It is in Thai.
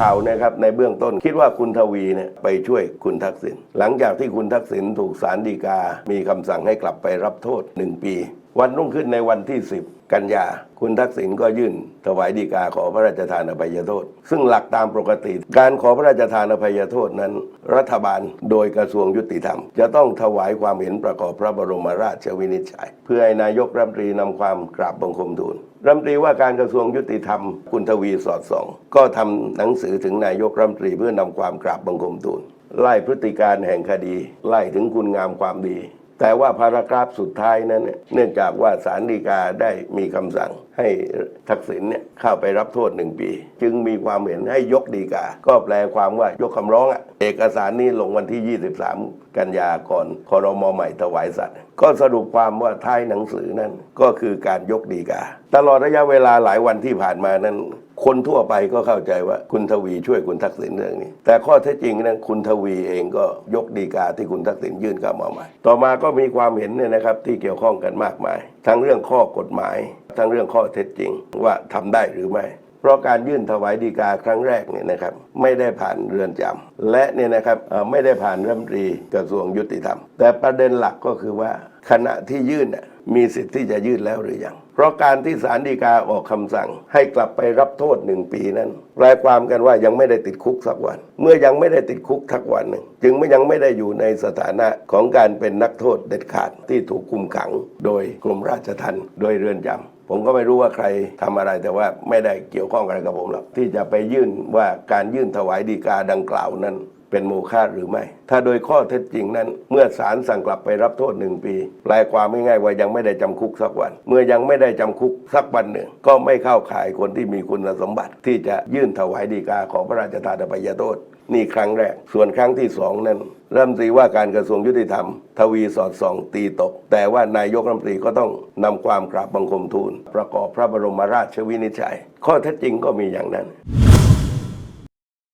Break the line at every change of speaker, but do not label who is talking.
ข่าวนะครับในเบื้องต้นคิดว่าคุณทวีเนี่ยไปช่วยคุณทักษิณหลังจากที่คุณทักษิณถูกศาลฎีกา มีคำสั่งให้กลับไปรับโทษ 1 ปี วันรุ่งขึ้นในวันที่ 10 กันยา คุณทักษิณก็ยื่น ถวายฎีกาขอพระราชทานอภัยโทษ ซึ่งหลักตามปกติ การขอพระราชทานอภัยโทษนั้น รัฐบาลโดยกระทรวงยุติธรรม จะต้องถวายความเห็นประกอบพระบรมราชวินิจฉัย เพื่อให้นายกรัฐมนตรีนำความกราบบังคมทูลรัฐมนตรีว่าการกระทรวงยุติธรรมคุณทวีสอดส่อง ก็ทำหนังสือถึงนายกรัฐมนตรีเพื่อนำความกราบบังคมทูลไล่พฤติการแห่งคดี ไล่ถึงคุณงามความดี แต่ว่าพารากราฟสุดท้ายนั้นเนี่ยเนื่องจากว่าศาลฎีกาได้มีคำสั่งให้ทักษิณเนี่ยเข้าไปรับโทษหนึ่งปี จึงมีความเห็นให้ยกฎีกา ก็แปลความว่ายกคำร้องอะเอกสารนี้ลงวันที่ 23 กันยาก่อนคอรมอใหม่ถวายสัตว์ ก็สรุปความว่าท้ายหนังสือนั้นก็คือการยกฎีกา ตลอดระยะเวลาหลายวันที่ผ่านมานั้น คนทั่วไปก็เข้าใจว่าคุณทวีช่วยคุณทักษิณเรื่องนี้ แต่ข้อเท็จจริงนั้นคุณทวีเองก็ยกดีกาที่คุณทักษิณยื่นเข้ามาใหม่ ต่อมาก็มีความเห็นเนี่ยนะครับที่เกี่ยวข้องกันมากมาย ทั้งเรื่องข้อกฎหมาย ทั้งเรื่องข้อเท็จจริงว่าทำได้หรือไม่เพราะการยื่นถวายดีกาครั้งแรกเนี่ยนะครับไม่ได้ผ่านเรือนจำและเนี่ยนะครับไม่ได้ผ่านรัฐมนตรีกระทรวงยุติธรรม แต่ประเด็นหลักก็คือว่าขณะที่ยื่นน่ะ มีสิทธิ์ที่จะยื่นแล้วหรือยัง เพราะการที่ศาลฎีกาออกคำสั่ง ให้กลับไปรับโทษหนึ่งปีนั้นแปลความกันว่ายังไม่ได้ติดคุกสักวัน เมื่อยังไม่ได้ติดคุกสักวันหนึ่งจึงไม่ยังไม่ได้อยู่ในสถานะของการเป็นนักโทษเด็ดขาดที่ถูกคุมขัง โดยกรมราชทัณฑ์โดยเรือนจำผมก็ไม่รู้ว่าใครทำอะไรแต่ว่าไม่ได้เกี่ยวข้องอะไรกับผมหรอกที่จะไปยื่นว่าการยื่นถวายดีกาดังกล่าวนั้น เป็นโมฆะหรือไม่ ถ้าโดยข้อเท็จจริงนั้น เมื่อศาลสั่งกลับไปรับโทษหนึ่งปีแปลความง่ายๆว่ายังไม่ได้จำคุกสักวัน เมื่อยังไม่ได้จำคุกสักวันหนึ่ง ก็ไม่เข้าข่ายคนที่มีคุณสมบัติ ที่จะยื่นถวายดีกาขอพระราชทานอภัยโทษนี่ครั้งแรก ส่วนครั้งที่สองนั้นรัฐมนตรีว่าการกระทรวงยุติธรรม ทวีสอดส่องตีตก แต่ว่านายกรัฐมนตรีก็ต้องนำความกราบบังคมทูล ประกอบพระบรมราชวินิจฉัย ข้อเท็จจริงก็มีอย่างนั้น